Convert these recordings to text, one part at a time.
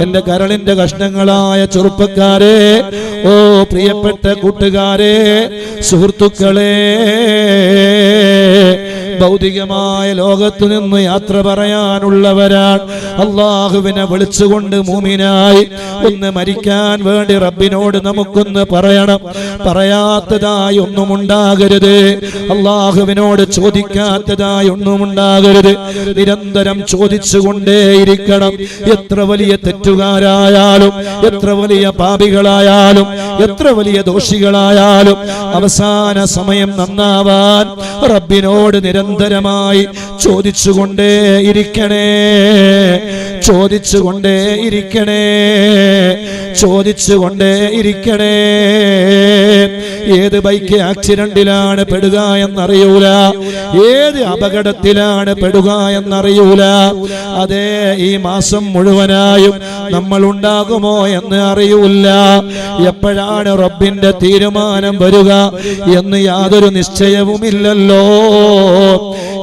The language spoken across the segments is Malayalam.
എന്റെ കരളിന്റെ കഷ്ണങ്ങളായ ചെറുപ്പക്കാരെ ഓ പ്രിയപ്പെട്ട കൂട്ടുകാരെ സുഹൃത്തുക്കളെ ഭൗതികമായ ലോകത്തു നിന്ന് യാത്ര പറയാനുള്ളവരാണ്. അള്ളാഹുവിനെ വിളിച്ചുകൊണ്ട് മൂമിനായി ഒന്ന് മരിക്കാൻ വേണ്ടി റബ്ബിനോട് നമുക്കൊന്ന് പറയണം. പറയാത്തതായി ഒന്നും ഉണ്ടാകരുത് അള്ളാഹുവിനോട് ചോദിക്കാത്തതായി ഒന്നും ഉണ്ടാകരുത് നിരന്തരം ചോദിച്ചുകൊണ്ടേയിരിക്കണം. എത്ര വലിയ തെറ്റുകാരായാലും എത്ര വലിയ പാപികളായാലും എത്ര വലിയ ദോഷികളായാലും അവസാന സമയം നന്നാവാൻ റബ്ബിനോട് നിരന്തരമായി ചോദിച്ചുകൊണ്ടേ ഇരിക്കണേ ചോദിച്ചുകൊണ്ടേ ഇരിക്കണേ ചോദിച്ചുകൊണ്ടേ ഇരിക്കണേ. ഏത് ബൈക്ക് ആക്സിഡന്റിലാണ് പെടുക എന്നറിയൂല. ഏത് അപകടത്തിലാണ് പെടുക എന്നറിയൂല. അതെ ഈ മാസം മുഴുവനായും നമ്മൾ ഉണ്ടാകുമോ എന്ന് അറിയൂല എപ്പോഴാണ് റബ്ബിന്റെ തീരുമാനം വരിക എന്ന് യാതൊരു നിശ്ചയവുമില്ലല്ലോ.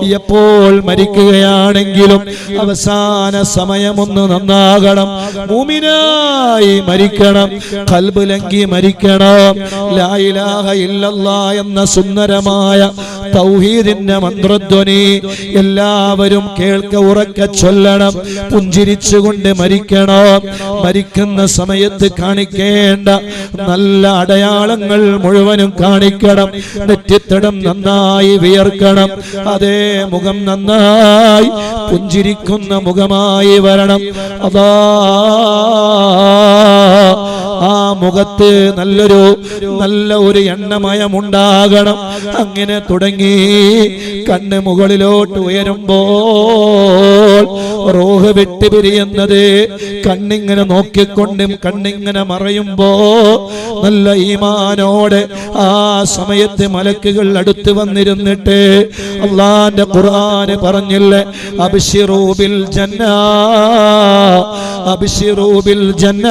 എപ്പോൾ മരിക്കുകയാണെങ്കിലും അവസാന സമയമൊന്ന് നന്നാകണം. മൂമിനായി മരിക്കണം. കൽബുലങ്കി മരിക്കണം. ലായിലാഹ ഇല്ലല്ലാ എന്ന സുന്ദരമായ തൗഹീദിന്റെ മന്ത്രധ്വനി എല്ലാവരും കേൾക്ക ഉറക്ക ചൊല്ലണം. പുഞ്ചിരിച്ചുകൊണ്ട് മരിക്കണം. മരിക്കുന്ന സമയത്ത് കാണിക്കേണ്ട നല്ല അടയാളങ്ങൾ മുഴുവനും കാണിക്കണം. നെറ്റിത്തടം നന്നായി വിയർക്കണം. അതേ മുഖം നന്നായി പുഞ്ചിരിക്കുന്ന മുഖമായി വരണം. അതാ ആ മുഖത്ത് നല്ലൊരു നല്ല ഒരു എണ്ണമയമുണ്ടാകണം. അങ്ങനെ തുടങ്ങി കണ്ണ് മുകളിലോട്ട് ഉയരുമ്പോൾ റോഹ് വിട്ടുപിരിയുന്നത് കണ്ണിങ്ങനെ നോക്കിക്കൊണ്ടും കണ്ണിങ്ങനെ മറയുമ്പോ നല്ല ഈമാനോടെ ആ സമയത്ത് മലക്കുകൾ അടുത്ത് വന്നിരുന്നിട്ട് അള്ളാന്റെ ഖുർആന് പറഞ്ഞില്ലേ. അബ്ശിറൂബിൽ ജന്ന അബ്ശിറൂബിൽ ജന്ന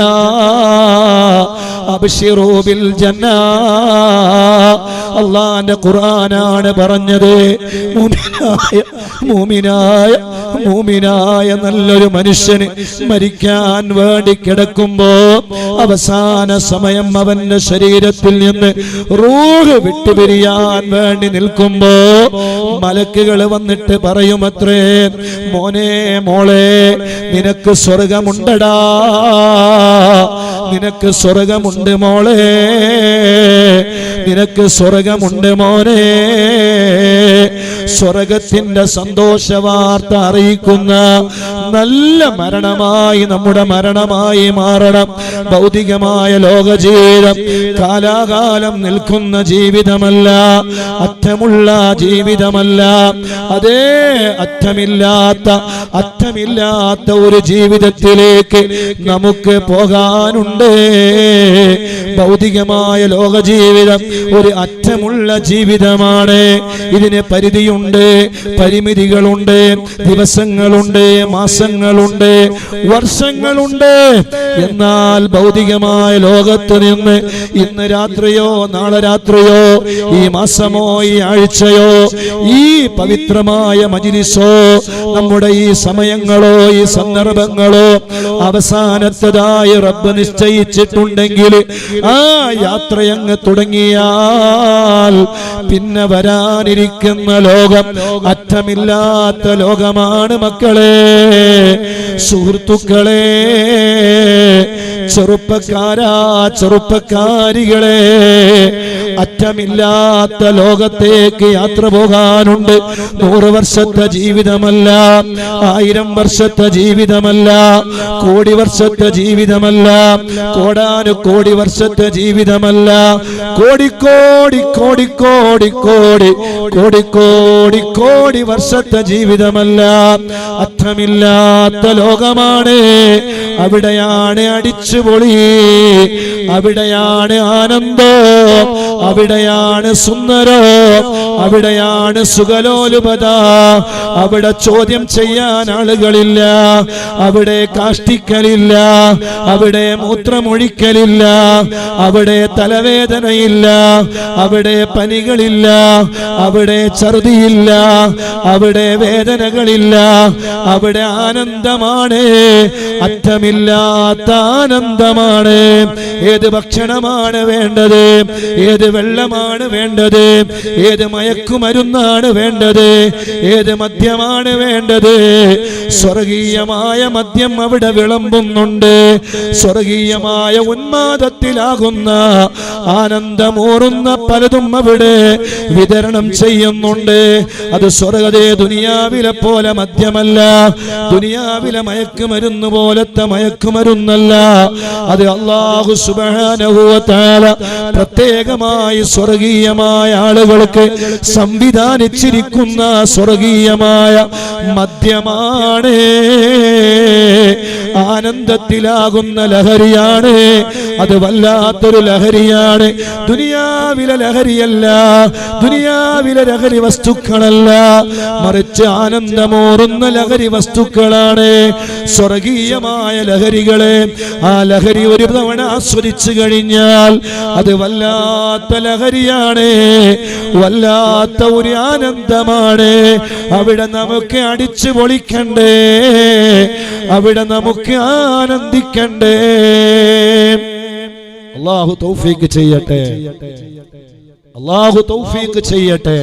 അബ്ശിറൂബിൽ ജന്ന. അള്ളാന്റെ ഖുർആനാണ് പറഞ്ഞത്. മൂമിനായ മൂമിനായ മൂമിനായ നല്ലൊരു മനുഷ്യന് മരിക്കാൻ വേണ്ടി കിടക്കുമ്പോ അവസാന സമയം അവന്റെ ശരീരത്തിൽ നിന്ന് റൂഹ് വിട്ടുപിരിയാൻ വേണ്ടി നിൽക്കുമ്പോ മലക്കുകൾ വന്നിട്ട് പറയുമത്രേ മോനെ മോളെ നിനക്ക് സ്വർഗമുണ്ടടാ നിനക്ക് സ്വർഗമുണ്ട് മോളെ നിനക്ക് സ്വർഗമുണ്ട് മോനെ. സ്വർഗത്തിന്റെ സന്തോഷ വാർത്ത അറിയിക്കുന്ന നല്ല മരണമായി നമ്മുടെ മരണമായി മാറണം. ഭൗതികമായ ലോക ജീവിതം കാലാകാലം നിൽക്കുന്ന ജീവിതമല്ല. അറ്റമുള്ള ജീവിതമല്ല. അതേ അറ്റമില്ലാത്ത അറ്റമില്ലാത്ത ഒരു ജീവിതത്തിലേക്ക് നമുക്ക് പോകാനുണ്ട്. ഭൗതികമായ ലോക ജീവിതം ഒരു അറ്റമുള്ള ജീവിതമാണ്. ഇതിന് പരിധിയുണ്ട്. പരിമിതികളുണ്ട്. ദിവസങ്ങളുണ്ട്. മാസങ്ങളുണ്ട്. വർഷങ്ങളുണ്ട്. എന്നാൽ ഭൗതികമായ ലോകത്ത് നിന്ന് ഇന്ന് രാത്രിയോ നാളെ രാത്രിയോ ഈ മാസമോ ഈ ആഴ്ചയോ ഈ പവിത്രമായ മജിലിസോ നമ്മുടെ ഈ സമയങ്ങളോ ഈ സന്ദർഭങ്ങളോ അവസാനത്തതായി റബ്ബ് നിശ്ചയിച്ചിട്ടുണ്ടെങ്കിൽ ആ യാത്രയങ്ങ് തുടങ്ങിയാൽ പിന്നെ വരാനിരിക്കുന്ന ലോകം അറ്റമില്ലാത്ത ലോകമാണ് മക്കളെ. സുഹൃത്തുക്കളെ. ചെറുപ്പക്കാരാ ചെറുപ്പക്കാരികളെ. അറ്റമില്ലാത്ത ലോകത്തേക്ക് യാത്ര പോകാനുണ്ട്. നൂറ് വർഷത്തെ ജീവിതമല്ല ആയിരം വർഷത്തെ ജീവിതമല്ല കോടി വർഷത്തെ ജീവിതമല്ല കോടാനു കോടി വർഷത്തെ ജീവിതമല്ല. കോടിക്കോടി കോടി കോടി കോടി കോടി വർഷത്തെ ജീവിതമല്ല. അർത്ഥമില്ലാത്ത ലോകമാണ്. അവിടെയാണ് അടിച്ചുപൊളി. അവിടെയാണ് ആനന്ദം. അവിടെയാണ് സുന്ദരം. അവിടെയാണ് സുഖലോലുപത. അവിടെ ചോദ്യം ചെയ്യാൻ ആളുകളില്ല. അവിടെ കാഷ്ടിക്കലില്ല. അവിടെ മൂത്രമൊഴിക്കലില്ല. അവിടെ തലവേദനയില്ല. അവിടെ പനികളില്ല. അവിടെ ഛർദിയില്ല. അവിടെ വേദനകളില്ല. അവിടെ ആനന്ദമാണ്. അറ്റമില്ലാത്ത ആനന്ദമാണ്. ഏത് ഭക്ഷണമാണ് വേണ്ടത്? ഏത് വെള്ളമാണ് വേണ്ടത്? ഏത് മയക്കുമരുന്നാണ് വേണ്ടത്. ഏത് മദ്യമാണ് വേണ്ടത്? സ്വർഗീയമായ മദ്യം അവിടെ വിളമ്പുന്നുണ്ട്. സ്വർഗീയമായ ഉന്മാദത്തിലാകുന്ന ആനന്ദമൂറുന്ന പലതും അവിടെ വിതരണം ചെയ്യുന്നുണ്ട്. അത് സ്വർഗതേ ദുനിയാവിലെ പോലെ മദ്യമല്ല. ദുനിയാവിലെ മയക്കുമരുന്ന് പോലത്തെ മയക്കുമരുന്നല്ല. അത് അള്ളാഹു സുബാനുഭവത്താല പ്രത്യേകമായി സ്വർഗീയമായ ആളുകൾക്ക് സംവിധാനിച്ചിരിക്കുന്ന സ്വർഗീയമായ മദ്യമാണ് ആനന്ദത്തിലാകുന്ന ലഹരിയാണ്. അത് വല്ലാത്തൊരു ലഹരിയാണ്. ദുനിയാവിലെ ലഹരിയല്ല ദുനിയാവിലെ ലഹരി വസ്തുക്കളല്ല. മറിച്ച് ആനന്ദമോറുന്ന ലഹരി വസ്തുക്കളാണ്. സ്വർഗീയമായ ലഹരികളെ. ആ ലഹരി ഒരു തവണ ആസ്വദിച്ചു കഴിഞ്ഞാൽ അത് വല്ലാത്ത ലഹരിയാണ്. വല്ലാത്ത ഒരു ആനന്ദമാണ്. അവിടെ നമുക്ക് അടിച്ചു പൊളിക്കണ്ടേ. അവിടെ നമുക്ക് ആനന്ദിക്കണ്ടേ. അള്ളാഹു തൗഫീക്ക് ചെയ്യട്ടെ. അള്ളാഹു തൗഫീക്ക് ചെയ്യട്ടെ.